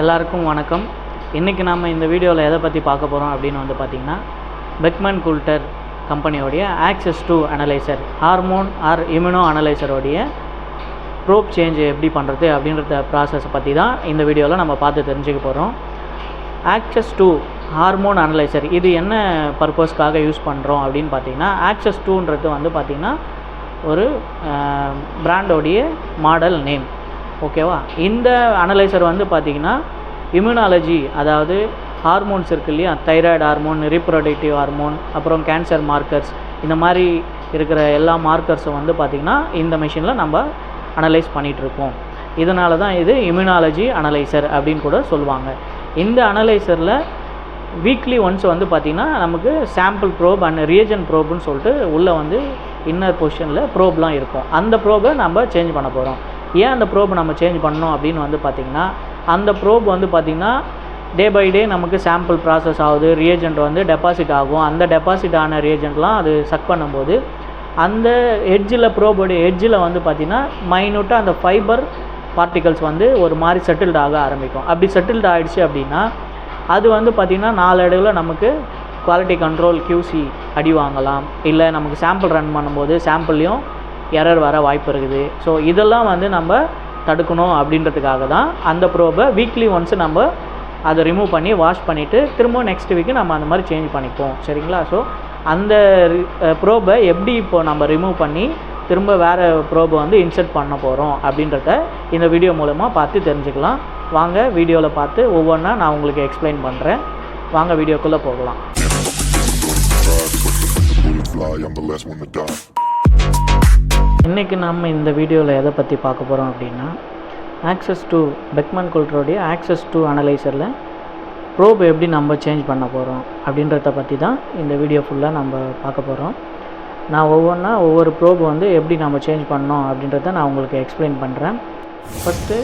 எல்லாருக்கும் வணக்கம். இன்றைக்கி நாம் இந்த வீடியோவில் எதை பற்றி பார்க்க போகிறோம் அப்படின்னு வந்து பார்த்திங்கன்னா Beckman Coulter கம்பெனியோடைய Access two analyser hormone or immuno அனலைசரோடைய probe change எப்படி பண்ணுறது அப்படின்றத ப்ராசஸை பற்றி தான் இந்த வீடியோவில் நம்ம பார்த்து தெரிஞ்சுக்க போகிறோம் ஆக்சஸ் டூ ஹார்மோன் அனலைசர் இது என்ன பர்பஸ்க்காக யூஸ் பண்ணுறோம் அப்படின்னு பார்த்தீங்கன்னா ஆக்சஸ் டூன்றது வந்து பார்த்திங்கன்னா ஒரு பிராண்டோடைய மாடல் நேம் ஓகேவா? இந்த அனலைசர் வந்து பார்த்திங்கன்னா இம்யூனாலஜி அதாவது ஹார்மோன்ஸ் இருக்கு இல்லையா? தைராய்டு ஹார்மோன் ரீப்ரொடக்டிவ் ஹார்மோன் அப்புறம் கேன்சர் மார்க்கர்ஸ் இந்த மாதிரி இருக்கிற எல்லா மார்க்கர்ஸும் வந்து பார்த்திங்கன்னா இந்த மிஷினில் நம்ம அனலைஸ் பண்ணிகிட்ருக்கோம் இதனால தான் இது இம்யூனாலஜி அனலைசர் அப்படின்னு கூட சொல்லுவாங்க. இந்த அனலைசரில் வீக்லி ஒன்ஸ் வந்து பார்த்திங்கன்னா நமக்கு சாம்பிள் ப்ரோப் அண்ட் ரியேஜன் ப்ரோப்னு சொல்லிட்டு உள்ளே வந்து இன்னர் பொசிஷனில் ப்ரோப்லாம் இருக்கும். அந்த ப்ரோபை நம்ம சேஞ்ச் பண்ண போகிறோம் ஏன் அந்த ப்ரோப் நம்ம சேஞ்ச் பண்ணோம் அப்படின்னு வந்து பார்த்திங்கன்னா அந்த ப்ரோப் வந்து பார்த்திங்கன்னா டே பை டே நமக்கு சாம்பிள் ப்ராசஸ் ஆகுது ரியேஜெண்ட் வந்து டெபாசிட் ஆகும். அந்த டெபாசிட் ஆன ரியேஜெண்ட்லாம் அது சக் பண்ணும்போது அந்த எட்ஜில் ப்ரோபோடைய எட்ஜில் வந்து பார்த்திங்கன்னா மைனூட்டாக அந்த ஃபைபர் பார்ட்டிகல்ஸ் வந்து ஒரு மாதிரி செட்டில்ட் ஆக ஆரம்பிக்கும். அப்படி செட்டில்ட் ஆகிடுச்சு அப்படின்னா அது வந்து பார்த்திங்கன்னா நாலு நாளடைவில் நமக்கு குவாலிட்டி கண்ட்ரோல் கியூசி அடி வாங்கலாம். இல்லை நமக்கு சாம்பிள் ரன் பண்ணும்போது சாம்பிள்லேயும் எரர் வர வாய்ப்பு இருக்குது. ஸோ இதெல்லாம் வந்து நம்ம தடுக்கணும் அப்படின்றதுக்காக தான் அந்த ப்ரோபை வீக்லி ஒன்ஸ் நம்ம அதை ரிமூவ் பண்ணி வாஷ் பண்ணிவிட்டு திரும்ப நெக்ஸ்ட் வீக்கு நம்ம அந்த மாதிரி சேஞ்ச் பண்ணிப்போம். சரிங்களா? ஸோ அந்த ப்ரோபை எப்படி இப்போ நம்ம ரிமூவ் பண்ணி திரும்ப வேறு ப்ரோபை வந்து இன்சர்ட் பண்ண போகிறோம் அப்படின்றத இந்த வீடியோ மூலமாக பார்த்து தெரிஞ்சுக்கலாம். வாங்க வீடியோவில் பார்த்து ஒவ்வொன்றா நான் உங்களுக்கு எக்ஸ்பிளைன் பண்ணுறேன் வாங்க வீடியோக்குள்ளே போகலாம். இன்றைக்கி நம்ம இந்த வீடியோவில் எதை பற்றி பார்க்க போகிறோம் அப்படின்னா ஆக்சஸ் டு பெக்மன் கொல்ட்ரோடைய ஆக்சஸ் டு அனலைசரில் ப்ரோப் எப்படி நம்ம சேஞ்ச் பண்ண போகிறோம் அப்படின்றத பற்றி தான் இந்த வீடியோ ஃபுல்லாக நம்ம பார்க்க போகிறோம் நான் ஒவ்வொன்றா ஒவ்வொரு ப்ரோப் வந்து எப்படி நம்ம சேஞ்ச் பண்ணோம் அப்படின்றத நான் உங்களுக்கு எக்ஸ்பிளைன் பண்ணுறேன் ஃபஸ்ட்டு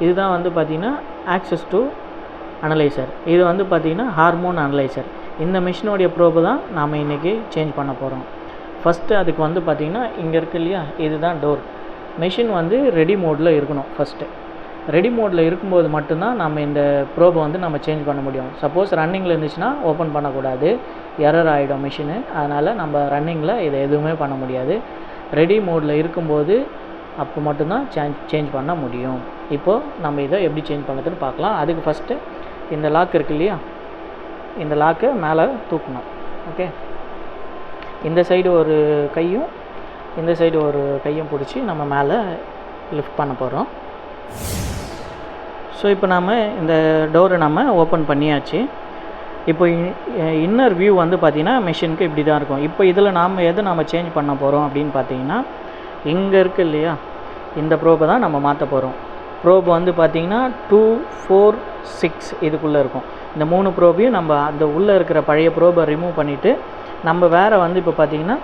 இதுதான் வந்து பார்த்திங்கன்னா ஆக்சஸ் டு அனலைசர் இது வந்து பார்த்திங்கன்னா ஹார்மோன் அனலைசர் இந்த மிஷினுடைய ப்ரோப்பு தான் நாம் இன்றைக்கி சேஞ்ச் பண்ண போகிறோம் ஃபஸ்ட்டு அதுக்கு வந்து பார்த்திங்கன்னா இங்கே இருக்கு இல்லையா? இதுதான் டோர் மிஷின் வந்து ரெடி மோடில் இருக்கணும் ஃபஸ்ட்டு ரெடி மோடில் இருக்கும்போது மட்டும்தான் நம்ம இந்த ப்ரோபை வந்து நம்ம சேஞ்ச் பண்ண முடியும். சப்போஸ் ரன்னிங்கில் இருந்துச்சுன்னா ஓப்பன் பண்ணக்கூடாது. எரர் ஆகிடும் மிஷினு அதனால் நம்ம ரன்னிங்கில் இதை எதுவுமே பண்ண முடியாது. ரெடி மோடில் இருக்கும்போது அப்போ மட்டும்தான் சேஞ்ச் சேஞ்ச் பண்ண முடியும். இப்போது நம்ம இதை எப்படி சேஞ்ச் பண்ணுறதுன்னு பார்க்கலாம். அதுக்கு ஃபஸ்ட்டு இந்த லாக் இருக்கு இல்லையா? இந்த லாக்கை மேலே தூக்கணும். ஓகே இந்த சைடு ஒரு கையும் இந்த சைடு ஒரு கையும் பிடிச்சி நம்ம மேலே லிஃப்ட் பண்ண போகிறோம் ஸோ இப்போ நாம் இந்த டோரை நம்ம ஓப்பன் பண்ணியாச்சு. இப்போ இன்னர் வியூ வந்து பார்த்திங்கன்னா மிஷினுக்கு இப்படி தான் இருக்கும். இப்போ இதில் நாம் எதை நம்ம சேஞ்ச் பண்ண போகிறோம் அப்படின்னு பார்த்தீங்கன்னா இங்கே இருக்குது இல்லையா? இந்த ப்ரோபை தான் நம்ம மாற்ற போகிறோம் ப்ரோப் வந்து பார்த்திங்கன்னா டூ ஃபோர் சிக்ஸ் இதுக்குள்ளே இருக்கும். இந்த மூணு ப்ரோபையும் நம்ம அந்த உள்ளே இருக்கிற பழைய ப்ரோபை ரிமூவ் பண்ணிவிட்டு நம்ம வேறு வந்து இப்போ பார்த்திங்கன்னா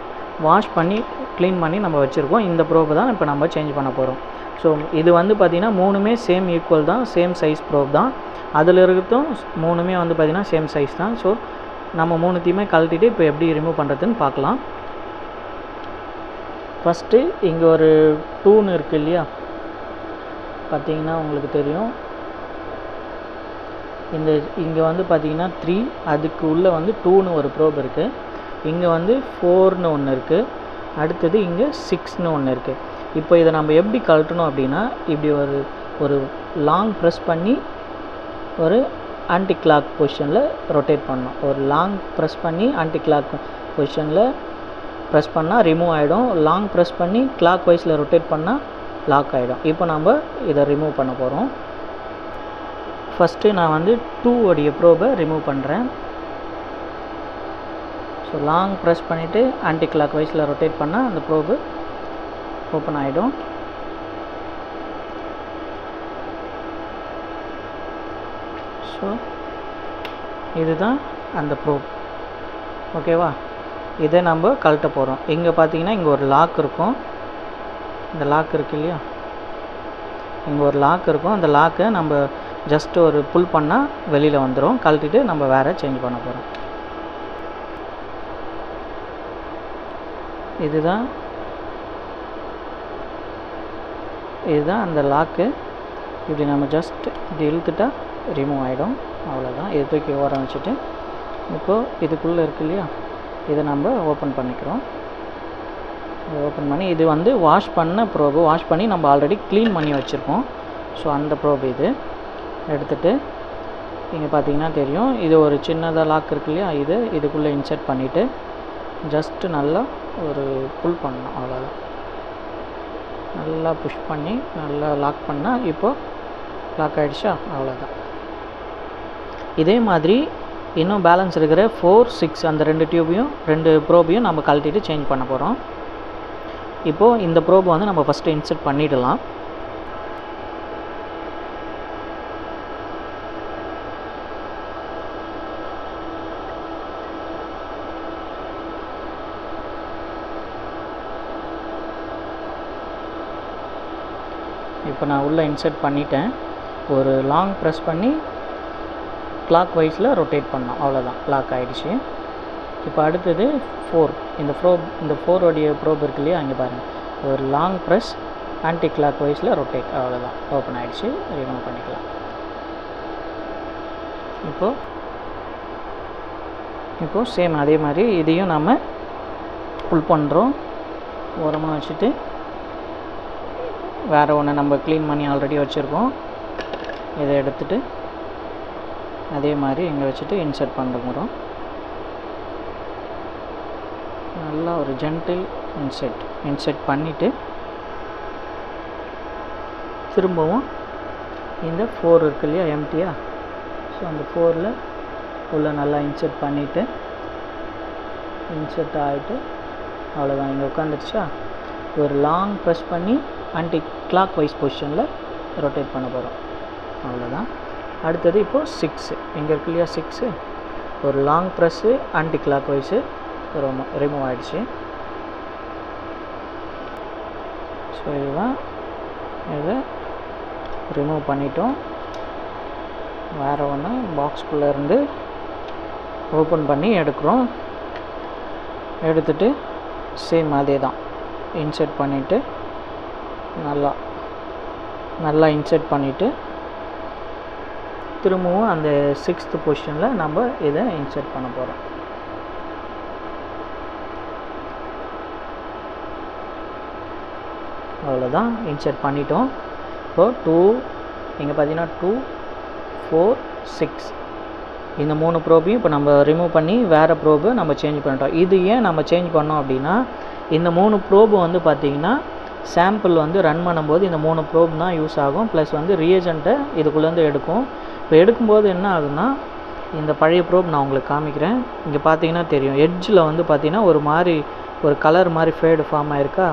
வாஷ் பண்ணி க்ளீன் பண்ணி நம்ம வச்சுருக்கோம். இந்த ப்ரோப்பு தான் இப்போ நம்ம சேஞ்ச் பண்ண போகிறோம் ஸோ இது வந்து பார்த்திங்கன்னா மூணுமே சேம் ஈக்குவல் தான் சேம் சைஸ் ப்ரோப் தான். அதில் இருக்கிறதும் மூணுமே வந்து பார்த்திங்கன்னா சேம் சைஸ் தான். ஸோ நம்ம மூணுத்தையுமே கழட்டிட்டு இப்போ எப்படி ரிமூவ் பண்ணுறதுன்னு பார்க்கலாம் ஃபஸ்ட்டு இங்கே ஒரு டூன் இருக்குது இல்லையா? பார்த்தீங்கன்னா உங்களுக்கு தெரியும். இந்த இங்கே வந்து பார்த்திங்கன்னா த்ரீ அதுக்கு உள்ளே வந்து டூன்னு ஒரு ப்ரோப் இருக்குது இங்கே வந்து ஃபோர்னு ஒன்று இருக்குது அடுத்தது இங்கே சிக்ஸ்னு ஒன்று இருக்குது இப்போ இதை நம்ம எப்படி கழட்டணும் அப்படின்னா இப்படி ஒரு ஒரு லாங் ப்ரெஸ் பண்ணி ஒரு ஆன்டி கிளாக் பொசிஷனில் ரொட்டேட் பண்ணணும். ஒரு லாங் ப்ரெஸ் பண்ணி ஆன்டி கிளாக் பொசிஷனில் ப்ரெஸ் பண்ணால் ரிமூவ் ஆகிடும் லாங் ப்ரெஸ் பண்ணி கிளாக் வைஸில் ரொட்டேட் பண்ணால் லாக் ஆகிடும் இப்போ நம்ம இதை ரிமூவ் பண்ண போகிறோம் ஃபஸ்ட்டு நான் வந்து டூ உடைய ப்ரோபை ரிமூவ் பண்ணுறேன் ஸோ லாங் ப்ரெஸ் பண்ணிவிட்டு ஆன்டி கிளாக் வைஸில் ரொட்டேட் பண்ணால் அந்த ப்ரோபு ஓப்பன் ஆகிடும் ஸோ இதுதான் அந்த ப்ரோப் ஓகேவா இதை நம்ம கழட்ட போகிறோம் இங்கே பார்த்தீங்கன்னா இங்கே ஒரு லாக் இருக்கும். இந்த லாக் இருக்கு இல்லையா? இங்கே ஒரு லாக் இருக்கும். அந்த லாக்கை நம்ம ஜஸ்ட் ஒரு புல் பண்ணால் வெளியில் வந்துடும் கழட்டிட்டு நம்ம வேறு சேஞ்ச் பண்ண போகிறோம் இதுதான். இதுதான் அந்த லாக்கு இப்படி நம்ம ஜஸ்ட் இப்படி இழுத்துட்டா ரிமூவ் ஆகிடும் அவ்வளோதான் இது தூக்கி ஓரம் வச்சுட்டு. இப்போது இதுக்குள்ளே இருக்கு இல்லையா? இதை நம்ம ஓப்பன் பண்ணிக்கிறோம். இதை ஓப்பன் பண்ணி இது வந்து வாஷ் பண்ண ப்ரோபு வாஷ் பண்ணி நம்ம ஆல்ரெடி க்ளீன் பண்ணி வச்சுருக்கோம். ஸோ அந்த ப்ரோப் இது. எடுத்துகிட்டு இங்கே பார்த்தீங்கன்னா தெரியும். இது ஒரு சின்னதாக லாக் இருக்கு இல்லையா? இது இதுக்குள்ளே இன்சர்ட் பண்ணிவிட்டு ஜஸ்ட்டு நல்லா ஒரு புல் பண்ணணும் அவ்வளோதான் நல்லா புஷ் பண்ணி நல்லா லாக் பண்ணால் இப்போது லாக் ஆகிடுச்சா அவ்வளோதான் இதே மாதிரி இன்னும் பேலன்ஸ் இருக்கிற ஃபோர் சிக்ஸ் அந்த ரெண்டு டியூபையும் ரெண்டு ப்ரோபையும் நம்ம கழட்டிட்டு சேஞ்ச் பண்ண போகிறோம் இப்போது இந்த ப்ரோப் வந்து நம்ம ஃபஸ்ட்டு இன்சர்ட் பண்ணிடலாம். இப்போ நான் உள்ளே இன்சர்ட் பண்ணிட்டேன். ஒரு லாங் ப்ரெஸ் பண்ணி கிளாக் வைஸில் ரொட்டேட் பண்ணோம். அவ்வளோதான் லாக் ஆகிடுச்சு இப்போ அடுத்தது ஃபோர் இந்த ப்ரோப் இந்த ஃபோரோடைய ப்ரோப் இருக்கு இல்லையா? அங்கே பாருங்கள் ஒரு லாங் ப்ரெஸ் ஆன்டி கிளாக் வைஸில் ரொட்டேட் அவ்வளோதான் ஓப்பன் ஆகிடுச்சு ரிமூவ் பண்ணிக்கலாம். இப்போது இப்போது சேம் அதே மாதிரி இதையும் நம்ம புல் பண்ணுறோம் ஓரமாக வச்சுட்டு வேறு ஒன்று நம்ம க்ளீன் பண்ணி ஆல்ரெடி வச்சுருக்கோம். இதை எடுத்துட்டு அதே மாதிரி இங்கே வச்சுட்டு இன்சர்ட் பண்ணுறோம் நல்லா ஒரு ஜென்டில் இன்செட் இன்செட் பண்ணிவிட்டு திரும்பவும் இந்த ஃபோர் இருக்கு இல்லையா எம்டியா ஸோ அந்த ஃபோரில் உள்ளே நல்லா இன்செர்ட் பண்ணிவிட்டு இன்செர்ட் ஆகிட்டு அவ்வளோதான் இங்கே உட்காந்துருச்சா ஒரு லாங் ப்ரெஸ் பண்ணி ஆன்டி கிளாக் வைஸ் பொசிஷனில் ரொட்டேட் பண்ண போகிறோம் அவ்வளோதான் அடுத்தது இப்போது சிக்ஸு இங்கே இருக்கு இல்லையா சிக்ஸு ஒரு long press anticlockwise remove ஆகிடுச்சு ஸோ இதுதான். இதை ரிமூவ் பண்ணிட்டோம். வேறு ஒன்று பாக்ஸ்குள்ளே இருந்து ஓப்பன் பண்ணி எடுக்கிறோம். எடுத்துட்டு சேம் அதே தான் இன்சர்ட் பண்ணிவிட்டு நல்லா நல்லா இன்சர்ட் பண்ணிவிட்டு திரும்பவும் அந்த சிக்ஸ்த்து பொசிஷனில் நம்ம இதை இன்சர்ட் பண்ண போகிறோம் அவ்வளோதான் இன்சர்ட் பண்ணிட்டோம். இப்போ டூ இங்கே பார்த்தீங்கன்னா டூ ஃபோர் சிக்ஸ் இந்த மூணு ப்ரோபையும் இப்போ நம்ம ரிமூவ் பண்ணி வேறு ப்ரோபு நம்ம சேஞ்ச் பண்ணிட்டோம். இது ஏன் நம்ம சேஞ்ச் பண்ணோம் அப்படின்னா இந்த மூணு ப்ரோபு வந்து பார்த்திங்கன்னா சாம்பிள் வந்து ரன் பண்ணும்போது இந்த மூணு ப்ரோப் தான் யூஸ் ஆகும். ப்ளஸ் வந்து ரியேஜெண்ட்டை இதுக்குள்ளேருந்து எடுக்கும். இப்போ எடுக்கும்போது என்ன ஆகுதுன்னா இந்த பழைய ப்ரோப் நான் உங்களுக்கு காமிக்கிறேன். இங்கே பார்த்தீங்கன்னா தெரியும். எட்ஜில் வந்து பார்த்தீங்கன்னா ஒரு மாதிரி ஒரு கலர் மாதிரி ஃபேடு ஃபார்ம் ஆயிருக்கா?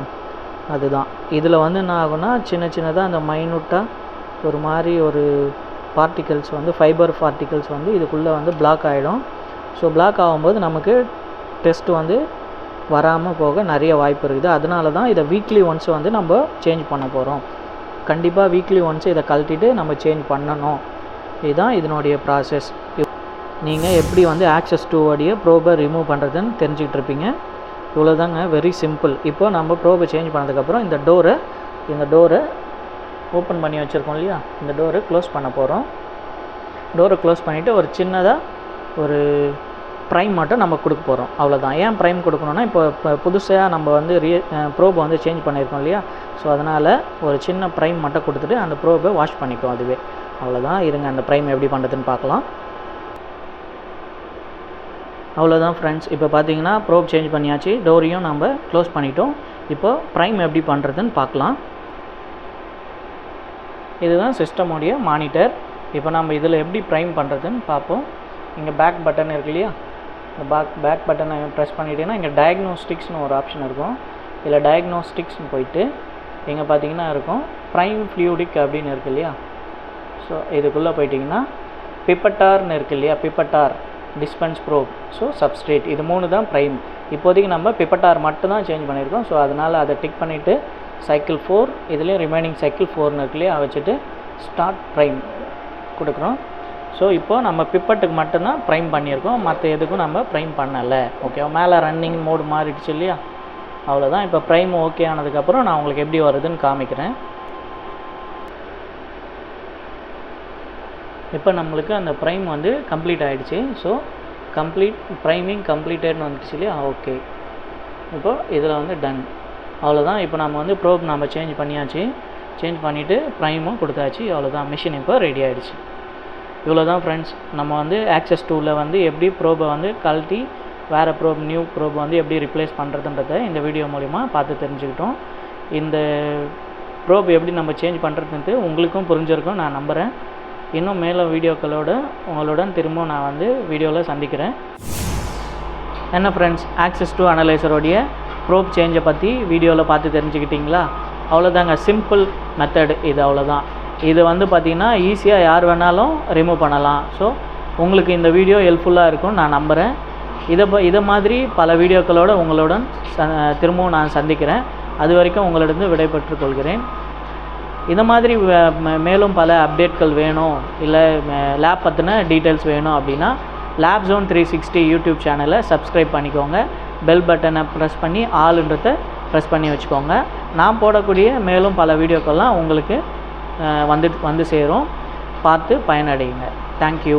அதுதான். இதில் வந்து என்ன ஆகும்னா சின்ன சின்னதாக அந்த மைனூட்டாக ஒரு மாதிரி ஒரு பார்ட்டிகல்ஸ் வந்து ஃபைபர் பார்ட்டிகல்ஸ் வந்து இதுக்குள்ளே வந்து பிளாக் ஆகிடும் ஸோ பிளாக் ஆகும்போது நமக்கு டெஸ்ட் வந்து வராமல் போக நிறைய வாய்ப்பு இருக்குது. அதனால தான் இதை வீக்லி ஒன்ஸ் வந்து நம்ம சேஞ்ச் பண்ண போகிறோம் கண்டிப்பாக வீக்லி ஒன்ஸ் இதை கழட்டிட்டு நம்ம சேஞ்ச் பண்ணணும். இதுதான் இதனுடைய ப்ராசஸ் நீங்கள் எப்படி வந்து ஆக்சஸ் டூ உடைய ப்ரோபை ரிமூவ் பண்ணுறதுன்னு தெரிஞ்சுக்கிட்டு இருப்பீங்க. இவ்வளோதாங்க வெரி சிம்பிள் இப்போ நம்ம ப்ரோபை சேஞ்ச் பண்ணதுக்கப்புறம் இந்த டோரை இந்த டோரை ஓப்பன் பண்ணி வச்சுருக்கோம் இல்லையா? இந்த டோரை க்ளோஸ் பண்ண போகிறோம் டோரை க்ளோஸ் பண்ணிவிட்டு ஒரு சின்னதாக ஒரு ப்ரைம் மட்டும் நம்ம கொடுக்க போகிறோம் அவ்வளோதான் ஏன் ப்ரைம் கொடுக்கணுன்னா இப்போ இப்போ புதுசாக நம்ம வந்து ரிய ப்ரோப் வந்து சேஞ்ச் பண்ணியிருக்கோம் இல்லையா? ஸோ அதனால் ஒரு சின்ன ப்ரைம் மட்டும் கொடுத்துட்டு அந்த ப்ரோபை வாஷ் பண்ணிக்கும் அதுவே. அவ்வளோதான் இருங்க அந்த ப்ரைம் எப்படி பண்ணுறதுன்னு பார்க்கலாம். அவ்வளோதான் ஃப்ரெண்ட்ஸ் இப்போ பார்த்தீங்கன்னா ப்ரோப் சேஞ்ச் பண்ணியாச்சு. டோரியும் நம்ம க்ளோஸ் பண்ணிட்டோம். இப்போ ப்ரைம் எப்படி பண்ணுறதுன்னு பார்க்கலாம். இதுதான் சிஸ்டமுடைய மானிட்டர் இப்போ நம்ம இதில் எப்படி ப்ரைம் பண்ணுறதுன்னு பார்ப்போம். இங்கே பேக் பட்டன் இருக்கு இல்லையா? இந்த பேக் பேக் பட்டனை ப்ரெஸ் பண்ணிட்டீங்கன்னா இங்கே டயக்னோஸ்டிக்ஸ்னு ஒரு ஆப்ஷன் இருக்கும். இதில் டயக்னோஸ்டிக்ஸ்னு போயிட்டு இங்கே பார்த்தீங்கன்னா இருக்கும். ப்ரைம் ஃப்ளூடிக் அப்படின்னு இருக்கு இல்லையா? ஸோ இதுக்குள்ளே போயிட்டிங்கன்னா பிப்பட்டார்னு இருக்கு இல்லையா? Pipettor dispense probe so substrate இது மூணு தான் ப்ரைம் இப்போதைக்கு நம்ம பிப்பட்டார் மட்டும் தான் சேஞ்ச் பண்ணியிருக்கோம். ஸோ அதனால் அதை டிக் பண்ணிவிட்டு சைக்கிள் ஃபோர் இதுலேயும் ரிமைனிங் சைக்கிள் ஃபோர்னு இருக்கு இல்லையா? வச்சுட்டு ஸ்டார்ட் ப்ரைம் கொடுக்குறோம். ஸோ இப்போ நம்ம பிப்பட்டுக்கு மட்டும்தான் ப்ரைம் பண்ணியிருக்கோம். மற்ற எதுக்கும் நம்ம ப்ரைம் பண்ணலை. ஓகே மேலே ரன்னிங் மோடு மாறிடுச்சு இல்லையா? அவ்வளோதான் இப்போ ப்ரைம் ஓகே ஆனதுக்கப்புறம் நான் உங்களுக்கு எப்படி வருதுன்னு காமிக்கிறேன். இப்போ நம்மளுக்கு அந்த ப்ரைம் வந்து கம்ப்ளீட் ஆகிடுச்சு ஸோ கம்ப்ளீட் ப்ரைமிங் கம்ப்ளீட்டட்னு வந்துச்சு இல்லையா? ஓகே இப்போது இதில் வந்து டன் அவ்வளோதான் இப்போ நம்ம வந்து ப்ரோப் நம்ம சேஞ்ச் பண்ணியாச்சு. சேஞ்ச் பண்ணிவிட்டு ப்ரைமும் கொடுத்தாச்சு. அவ்வளோதான் மிஷின் இப்போ ரெடி ஆகிடுச்சு இவ்வளோ தான் ஃப்ரெண்ட்ஸ் நம்ம வந்து ஆக்சஸ் டூவில் வந்து எப்படி ப்ரோபை வந்து கழட்டி வேறு ப்ரோப் நியூ ப்ரோப் வந்து எப்படி ரிப்ளேஸ் பண்ணுறதுன்றத இந்த வீடியோ மூலிமா பார்த்து தெரிஞ்சுக்கிட்டோம். இந்த ப்ரோப் எப்படி நம்ம சேஞ்ச் பண்ணுறதுன்ட்டு உங்களுக்கும் புரிஞ்சிருக்கும் நான் நம்புகிறேன் இன்னும் மேலும் வீடியோக்களோட உங்களுடன் திரும்ப நான் வந்து வீடியோவில் சந்திக்கிறேன். என்ன ஃப்ரெண்ட்ஸ் ஆக்சஸ் டூ அனலைசரோடைய ப்ரோப் சேஞ்சை பற்றி வீடியோவில் பார்த்து தெரிஞ்சுக்கிட்டிங்களா? அவ்வளோதாங்க சிம்பிள் மெத்தடு இது அவ்வளோதான் இது வந்து பார்த்திங்கன்னா ஈஸியாக யார் வேணாலும் ரிமூவ் பண்ணலாம். ஸோ உங்களுக்கு இந்த வீடியோ ஹெல்ப்ஃபுல்லாக இருக்கும்னு நான் நம்புகிறேன் இதை ப இதை மாதிரி பல வீடியோக்களோட உங்களுடன் ச திரும்பவும் நான் சந்திக்கிறேன். அது வரைக்கும் உங்களிடம் விடைபெற்று கொள்கிறேன். இந்த மாதிரி மேலும் பல அப்டேட்கள் வேணும் இல்லை லேப் பற்றின டீட்டெயில்ஸ் வேணும் அப்படின்னா Lab Zone three sixty YouTube சேனலை சப்ஸ்கிரைப் பண்ணிக்கோங்க. பெல் பட்டனை ப்ரெஸ் பண்ணி ஆளுன்றத ப்ரெஸ் பண்ணி வச்சுக்கோங்க. நான் போடக்கூடிய மேலும் பல வீடியோக்கள்லாம் உங்களுக்கு வந்து வந்து சேரும். பார்த்து பயனடையுங்க. தேங்க்யூ